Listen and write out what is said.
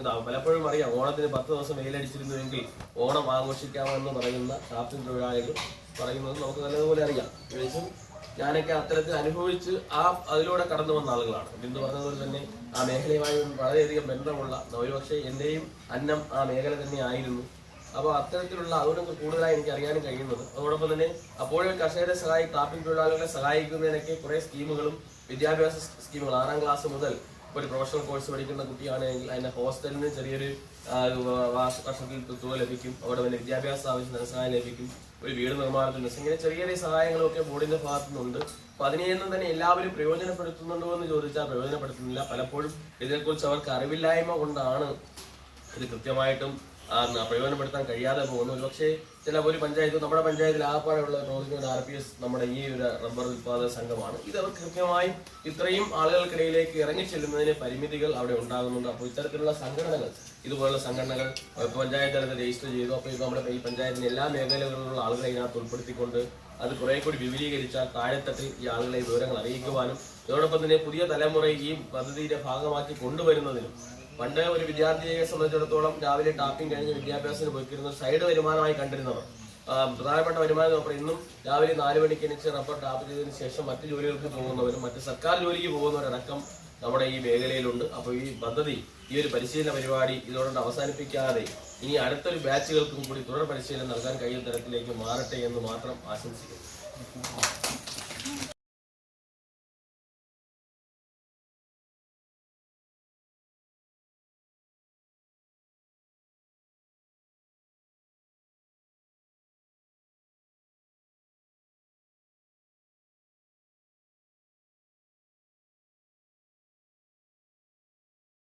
ഇതാവും പലപ്പോഴും അറിയാം ഓണത്തിന് പത്ത് ദിവസം വെയിലടിച്ചിരുന്നുവെങ്കിൽ ഓണം ആഘോഷിക്കാമെന്ന് പറയുന്ന ടാപ്പിംഗ് തൊഴിലാളികൾ പറയുന്നത് നമുക്ക് നല്ലതുപോലെ അറിയാം. ഏകദേശം ഞാനൊക്കെ അത്തരത്തിൽ അനുഭവിച്ച് ആ അതിലൂടെ കടന്നു വന്ന ആളുകളാണ്. ബിന്ദു പറഞ്ഞതുപോലെ തന്നെ ആ മേഖലയുമായി വളരെയധികം ബന്ധമുള്ള ഒരുപക്ഷെ എന്റെയും അന്നം ആ മേഖല തന്നെ ആയിരുന്നു. അപ്പോൾ അത്തരത്തിലുള്ള അതുകൊണ്ട് കൂടുതലായി എനിക്ക് അറിയാനും കഴിയുന്നത്. അതോടൊപ്പം തന്നെ അപ്പോഴും കർഷകരെ സഹായി ടാപ്പിംഗ് തൊഴിലാളികളെ സഹായിക്കുന്നതിനൊക്കെ കുറെ സ്കീമുകളും വിദ്യാഭ്യാസ സ്കീമുകൾ ആറാം ക്ലാസ് മുതൽ ഒരു പ്രൊഫഷണൽ കോഴ്സ് പഠിക്കുന്ന കുട്ടിയാണെങ്കിൽ അതിന്റെ ഹോസ്റ്റലിന് ചെറിയൊരു വർഷത്തിൽ തുക ലഭിക്കും. അവിടെ വലിയ വിദ്യാഭ്യാസ ആവശ്യം ധനസഹായം ലഭിക്കും. ഒരു വീട് നിർമ്മാണത്തിന് ഇങ്ങനെ ചെറിയ ചെറിയ സഹായങ്ങളൊക്കെ ബോർഡിന്റെ ഭാഗത്തു നിന്നുണ്ട് അപ്പൊ അതിനെയൊന്നും തന്നെ എല്ലാവരും പ്രയോജനപ്പെടുത്തുന്നുണ്ടോ എന്ന് ചോദിച്ചാൽ പ്രയോജനപ്പെടുത്തുന്നില്ല. പലപ്പോഴും ഇതിനെക്കുറിച്ച് അവർക്ക് അറിവില്ലായ്മ കൊണ്ടാണ് ഇത് കൃത്യമായിട്ടും പ്രയോജനപ്പെടുത്താൻ കഴിയാതെ പോകുന്നു. ഒരുപക്ഷെ ചില ഒരു പഞ്ചായത്ത് നമ്മുടെ പഞ്ചായത്തിൽ ആപ്പാടെയുള്ള പ്രവർത്തിക്കുന്ന ആർ പി എസ് നമ്മുടെ ഈ ഒരു റബ്ബർ ഉത്പാദക സംഘമാണ്. ഇത് അവർക്ക് കൃത്യമായും ഇത്രയും ആളുകൾക്കിടയിലേക്ക് ഇറങ്ങി ചെല്ലുന്നതിന് പരിമിതികൾ അവിടെ ഉണ്ടാകുന്നുണ്ട്. അപ്പോൾ ഇത്തരത്തിലുള്ള സംഘടനകൾ ഇതുപോലുള്ള സംഘടനകൾ പഞ്ചായത്ത് തലത്തിൽ രജിസ്റ്റർ ചെയ്തു. അപ്പോൾ ഇത് നമ്മുടെ ഈ പഞ്ചായത്തിന്റെ എല്ലാ മേഖലകളിലുള്ള ആളുകളെ ഇതിനകത്ത് ഉൾപ്പെടുത്തിക്കൊണ്ട് അത് കുറെ കൂടി വിപുലീകരിച്ചാൽ താഴെത്തട്ടിൽ ഈ ആളുകളെ വിവരങ്ങൾ അറിയിക്കുവാനും അതോടൊപ്പം തന്നെ പുതിയ തലമുറ ഈ പദ്ധതിയുടെ ഭാഗമാക്കി കൊണ്ടുവരുന്നതിനും പണ്ട് ഒരു വിദ്യാർത്ഥിയെ സംബന്ധിച്ചിടത്തോളം രാവിലെ ടാപ്പിംഗ് കഴിഞ്ഞ് വിദ്യാഭ്യാസത്തിന് പോയിക്കിരുന്ന സൈഡ് വരുമാനമായി കണ്ടിരുന്നവർ. പ്രധാനപ്പെട്ട വരുമാനം നോക്കുമ്പോൾ ഇന്നും രാവിലെ നാല് മണിക്ക് എണിച്ച് റബ്ബർ ടാപ്പ് ചെയ്തതിനു ശേഷം മറ്റ് ജോലികൾക്ക് പോകുന്നവരും മറ്റ് സർക്കാർ ജോലിക്ക് പോകുന്നവരടക്കം നമ്മുടെ ഈ മേഖലയിലുണ്ട്. അപ്പോൾ ഈ പദ്ധതി ഈ ഒരു പരിശീലന പരിപാടി ഇതോടെ അവസാനിപ്പിക്കാതെ ഇനി അടുത്തൊരു ബാച്ചുകൾക്കും കൂടി തുടർ പരിശീലനം നൽകാൻ കഴിയുന്ന തരത്തിലേക്ക് മാറട്ടെ എന്ന് മാത്രം ആശംസിക്കുന്നു.